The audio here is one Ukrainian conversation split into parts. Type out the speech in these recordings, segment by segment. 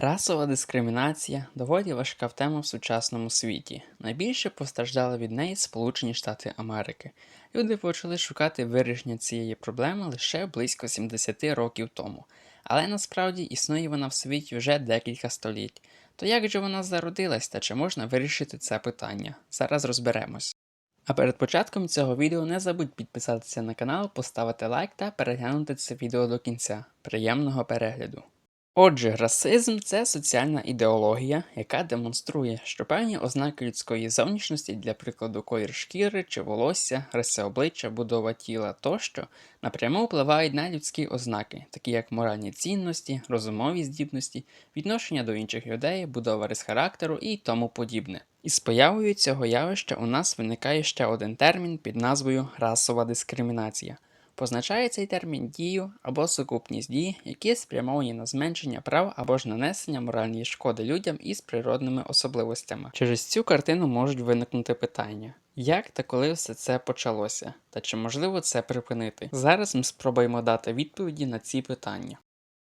Расова дискримінація доволі важка тема в сучасному світі. Найбільше постраждали від неї Сполучені Штати Америки. Люди почали шукати вирішення цієї проблеми лише близько 70 років тому. Але насправді існує вона в світі вже декілька століть. То як же вона зародилась та чи можна вирішити це питання? Зараз розберемось. А перед початком цього відео не забудь підписатися на канал, поставити лайк та переглянути це відео до кінця. Приємного перегляду! Отже, расизм це соціальна ідеологія, яка демонструє, що певні ознаки людської зовнішності, для прикладу, колір шкіри чи волосся, риси обличчя, будова тіла тощо, напряму впливають на людські ознаки, такі як моральні цінності, розумові здібності, відношення до інших людей, будова рис характеру і тому подібне. Із появою цього явища у нас виникає ще один термін під назвою расова дискримінація. Позначає цей термін дію або сукупність дій, які спрямовані на зменшення прав або ж нанесення моральної шкоди людям із природними особливостями. Через цю картину можуть виникнути питання. Як та коли все це почалося, та чи можливо це припинити? Зараз ми спробуємо дати відповіді на ці питання.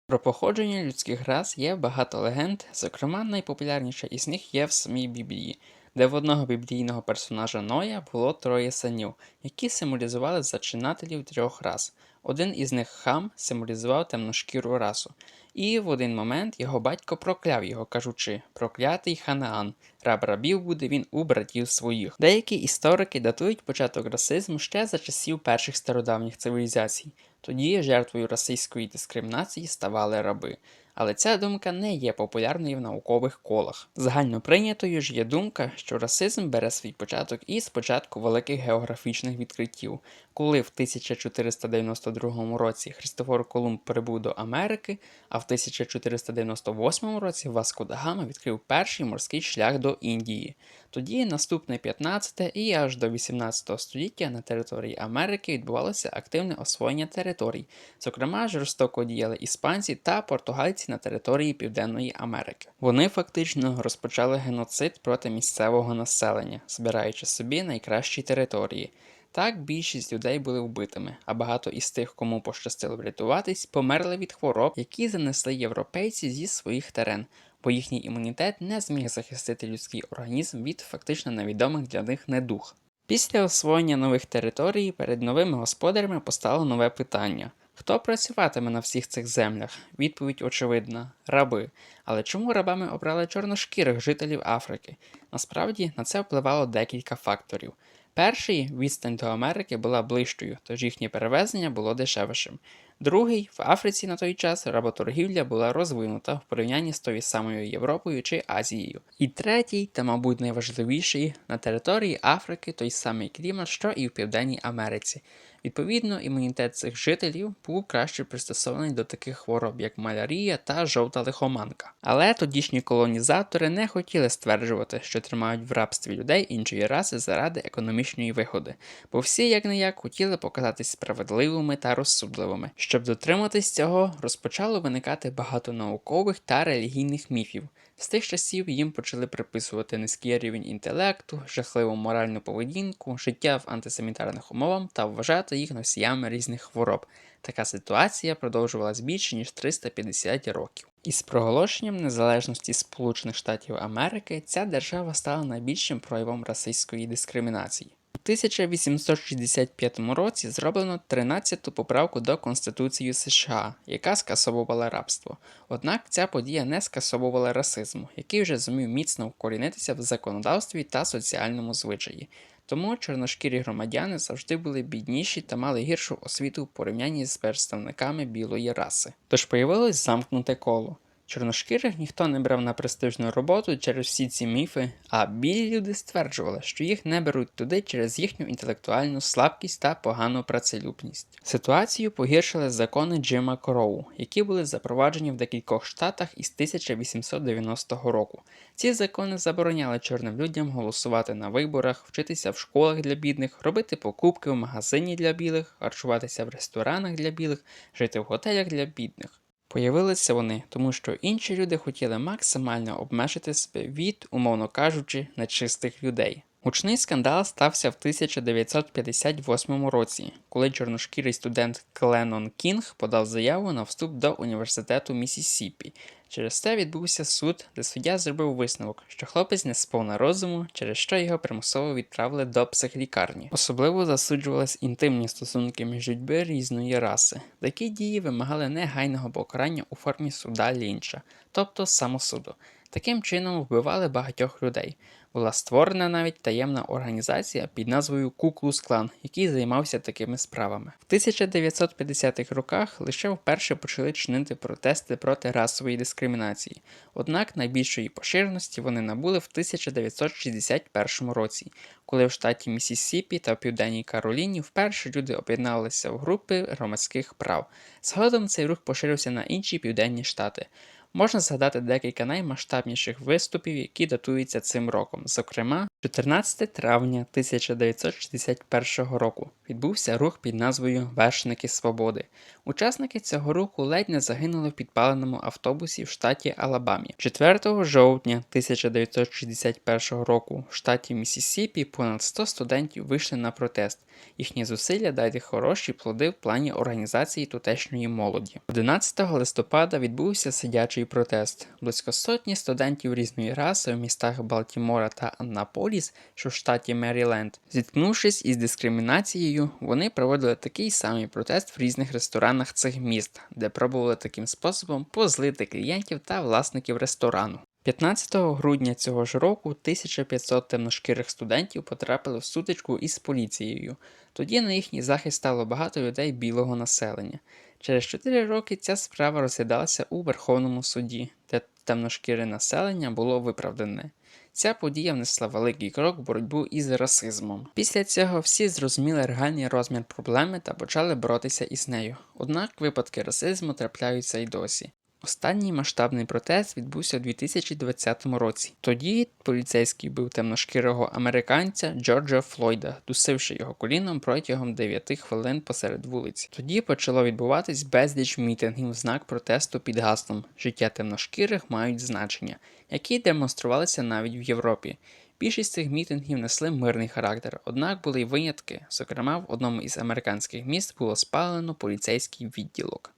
Про походження людських рас є багато легенд, зокрема найпопулярніша із них є в самій Біблії, де в одного біблійного персонажа Ноя було троє синів, які символізували зачинателів трьох рас. Один із них хам символізував темношкіру расу. І в один момент його батько прокляв його, кажучи: проклятий Ханаан, раб рабів буде він у братів своїх. Деякі історики датують початок расизму ще за часів перших стародавніх цивілізацій. Тоді жертвою расистської дискримінації ставали раби. Але ця думка не є популярною в наукових колах. Загально прийнятою ж є думка, що расизм бере свій початок із початку великих географічних відкриттів, коли в 1492 році Христофор Колумб прибув до Америки, а в 1498 році Васко да Гама відкрив перший морський шлях до Індії. Тоді наступне 15 і аж до 18 століття на території Америки відбувалося активне освоєння територій, зокрема жорстоко діяли іспанці та португальці на території Південної Америки. Вони фактично розпочали геноцид проти місцевого населення, збираючи собі найкращі території. Так більшість людей були вбитими, а багато із тих, кому пощастило врятуватись, померли від хвороб, які занесли європейці зі своїх терен, бо їхній імунітет не зміг захистити людський організм від фактично невідомих для них недух. Після освоєння нових територій перед новими господарями постало нове питання. Хто працюватиме на всіх цих землях? Відповідь очевидна раби. Але чому рабами обрали чорношкірих жителів Африки? Насправді на це впливало декілька факторів. Перший відстань до Америки була ближчою, тож їхнє перевезення було дешевшим. Другий в Африці на той час работоргівля була розвинута в порівнянні з тою самою Європою чи Азією. І третій, та, мабуть, найважливіший, на території Африки той самий клімат, що і в Південній Америці. Відповідно, імунітет цих жителів був краще пристосований до таких хвороб, як малярія та жовта лихоманка. Але тодішні колонізатори не хотіли стверджувати, що тримають в рабстві людей іншої раси заради економічної вигоди, бо всі, як не як, хотіли показатись справедливими та розсудливими. Щоб дотриматись цього, розпочало виникати багато наукових та релігійних міфів. З тих часів їм почали приписувати низький рівень інтелекту, жахливу моральну поведінку, життя в антисанітарних умовах та вважати їх носіями різних хвороб. Така ситуація продовжувалась більше ніж 350 років. Із проголошенням незалежності Сполучених Штатів Америки ця держава стала найбільшим проявом расистської дискримінації. У 1865 році зроблено 13-ту поправку до Конституції США, яка скасовувала рабство. Однак ця подія не скасовувала расизму, який вже зумів міцно вкорінитися в законодавстві та соціальному звичаї. Тому чорношкірі громадяни завжди були бідніші та мали гіршу освіту в порівнянні з представниками білої раси. Тож появилось замкнуте коло. Чорношкірих ніхто не брав на престижну роботу через всі ці міфи, а білі люди стверджували, що їх не беруть туди через їхню інтелектуальну слабкість та погану працелюбність. Ситуацію погіршили закони Джима Кроу, які були запроваджені в декількох штатах із 1890 року. Ці закони забороняли чорним людям голосувати на виборах, вчитися в школах для бідних, робити покупки в магазині для білих, харчуватися в ресторанах для білих, жити в готелях для бідних. Появилися вони, тому що інші люди хотіли максимально обмежити себе від, умовно кажучи, нечистих людей. Гучний скандал стався в 1958 році, коли чорношкірий студент Кленон Кінг подав заяву на вступ до університету Місісіпі. Через це відбувся суд, де суддя зробив висновок, що хлопець не сповна розуму, через що його примусово відправили до психлікарні. Особливо засуджувались інтимні стосунки між людьми різної раси. Такі дії вимагали негайного покарання у формі суда лінча, тобто самосуду. Таким чином вбивали багатьох людей. Була створена навіть таємна організація під назвою Куклус Клан, який займався такими справами. В 1950-х роках лише вперше почали чинити протести проти расової дискримінації. Однак найбільшої поширеності вони набули в 1961 році, коли в штаті Міссісіпі та Південній Кароліні вперше люди об'єдналися в групи громадських прав. Згодом цей рух поширився на інші південні штати. Можна згадати декілька наймасштабніших виступів, які датуються цим роком. Зокрема, 14 травня 1961 року відбувся рух під назвою Вершники Свободи. Учасники цього руху ледь не загинули в підпаленому автобусі в штаті Алабамі. 4 жовтня 1961 року в штаті Міссісіпі понад 100 студентів вийшли на протест. Їхні зусилля дали хороші плоди в плані організації тутешньої молоді. 11 листопада відбувся сидячий протест. Близько сотні студентів різної раси в містах Балтімора та Аннаполіс, що в штаті Меріленд, зіткнувшись із дискримінацією, вони проводили такий самий протест в різних ресторанах цих міст, де пробували таким способом позлити клієнтів та власників ресторану. 15 грудня цього ж року 1500 темношкірих студентів потрапили в сутичку із поліцією. Тоді на їхній захист стало багато людей білого населення. Через 4 роки ця справа розглядалася у Верховному суді, де темношкіре населення було виправдане. Ця подія внесла великий крок в боротьбу із расизмом. Після цього всі зрозуміли реальний розмір проблеми та почали боротися із нею. Однак випадки расизму трапляються й досі. Останній масштабний протест відбувся у 2020 році. Тоді поліцейський бив темношкірого американця Джорджа Флойда, дусивши його коліном протягом 9 хвилин посеред вулиці. Тоді почало відбуватись безліч мітингів в знак протесту під гаслом Життя темношкірих мають значення, які демонструвалися навіть в Європі. Більшість цих мітингів несли мирний характер, однак були й винятки. Зокрема, в одному із американських міст було спалено поліцейський відділок.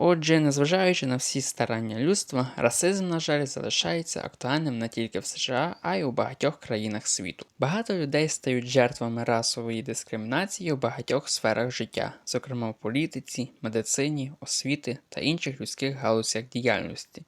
Отже, незважаючи на всі старання людства, расизм, на жаль, залишається актуальним не тільки в США, а й у багатьох країнах світу. Багато людей стають жертвами расової дискримінації у багатьох сферах життя, зокрема в політиці, медицині, освіти та інших людських галузях діяльності.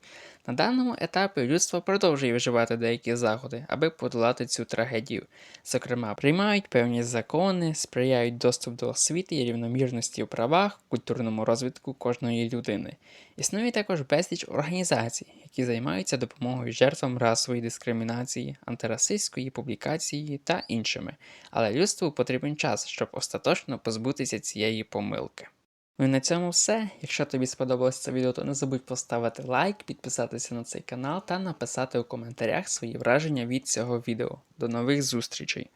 На даному етапі людство продовжує вживати деякі заходи, аби подолати цю трагедію. Зокрема, приймають певні закони, сприяють доступ до освіти і рівномірності у правах, культурному розвитку кожної людини. Існує також безліч організацій, які займаються допомогою жертвам расової дискримінації, антирасистської публікації та іншими. Але людству потрібен час, щоб остаточно позбутися цієї помилки. Ну і на цьому все. Якщо тобі сподобалось це відео, то не забудь поставити лайк, підписатися на цей канал та написати у коментарях свої враження від цього відео. До нових зустрічей!